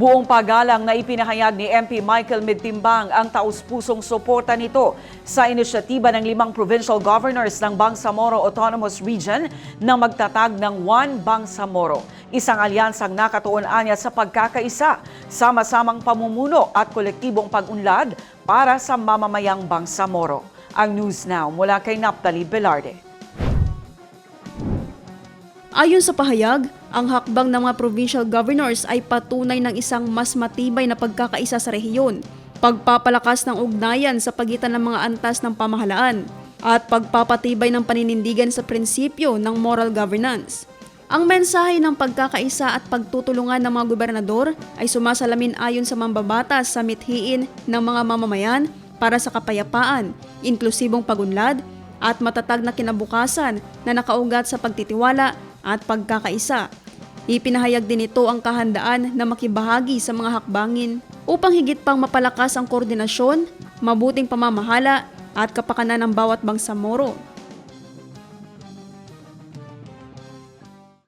Buong pagalang na ipinahayag ni MP Michael Midtimbang ang taus-pusong suporta nito sa inisyatiba ng limang provincial governors ng Bangsamoro Autonomous Region na magtatag ng One Bangsamoro, isang alyansang nakatuon anya sa pagkakaisa, sama-samang pamumuno at kolektibong pag-unlad para sa mamamayang Bangsamoro. Ang News Now mula kay Naptali Velarde. Ayon sa pahayag, ang hakbang ng mga provincial governors ay patunay ng isang mas matibay na pagkakaisa sa rehiyon, pagpapalakas ng ugnayan sa pagitan ng mga antas ng pamahalaan, at pagpapatibay ng paninindigan sa prinsipyo ng moral governance. Ang mensahe ng pagkakaisa at pagtutulungan ng mga gobernador ay sumasalamin ayon sa mambabatas sa mithiin ng mga mamamayan para sa kapayapaan, inklusibong pagunlad, at matatag na kinabukasan na nakaugat sa pagtitiwala at pagkakaisa. Ipinahayag din ito ang kahandaan na makibahagi sa mga hakbangin upang higit pang mapalakas ang koordinasyon, mabuting pamamahala at kapakanan ng bawat bangsamoro.